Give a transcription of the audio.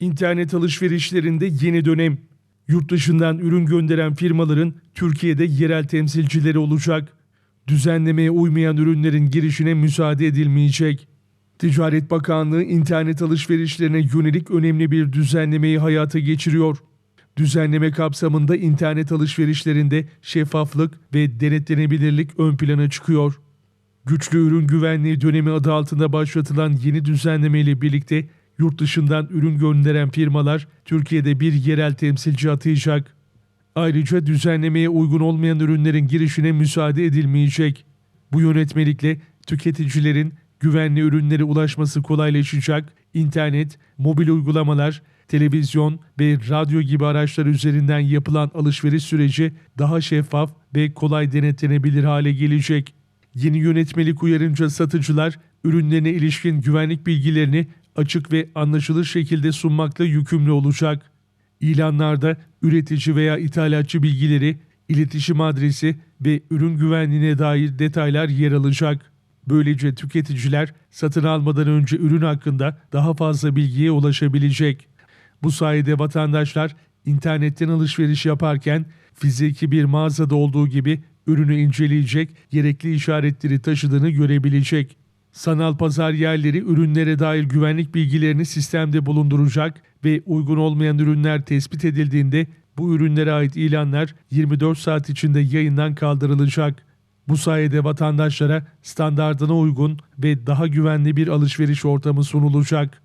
İnternet alışverişlerinde yeni dönem. Yurt dışından ürün gönderen firmaların Türkiye'de yerel temsilcileri olacak. Düzenlemeye uymayan ürünlerin girişine müsaade edilmeyecek. Ticaret Bakanlığı internet alışverişlerine yönelik önemli bir düzenlemeyi hayata geçiriyor. Düzenleme kapsamında internet alışverişlerinde şeffaflık ve denetlenebilirlik ön plana çıkıyor. Güçlü ürün güvenliği dönemi adı altında başlatılan yeni düzenleme ile birlikte yurt dışından ürün gönderen firmalar Türkiye'de bir yerel temsilci atayacak. Ayrıca düzenlemeye uygun olmayan ürünlerin girişine müsaade edilmeyecek. Bu yönetmelikle tüketicilerin güvenli ürünlere ulaşması kolaylaşacak, internet, mobil uygulamalar, televizyon ve radyo gibi araçlar üzerinden yapılan alışveriş süreci daha şeffaf ve kolay denetlenebilir hale gelecek. Yeni yönetmelik uyarınca satıcılar ürünlerine ilişkin güvenlik bilgilerini açık ve anlaşılır şekilde sunmakla yükümlü olacak. İlanlarda üretici veya ithalatçı bilgileri, iletişim adresi ve ürün güvenliğine dair detaylar yer alacak. Böylece tüketiciler satın almadan önce ürün hakkında daha fazla bilgiye ulaşabilecek. Bu sayede vatandaşlar internetten alışveriş yaparken fiziki bir mağazada olduğu gibi ürünü inceleyecek, gerekli işaretleri taşıdığını görebilecek. Sanal pazar yerleri ürünlere dair güvenlik bilgilerini sistemde bulunduracak ve uygun olmayan ürünler tespit edildiğinde bu ürünlere ait ilanlar 24 saat içinde yayından kaldırılacak. Bu sayede vatandaşlara standardına uygun ve daha güvenli bir alışveriş ortamı sunulacak.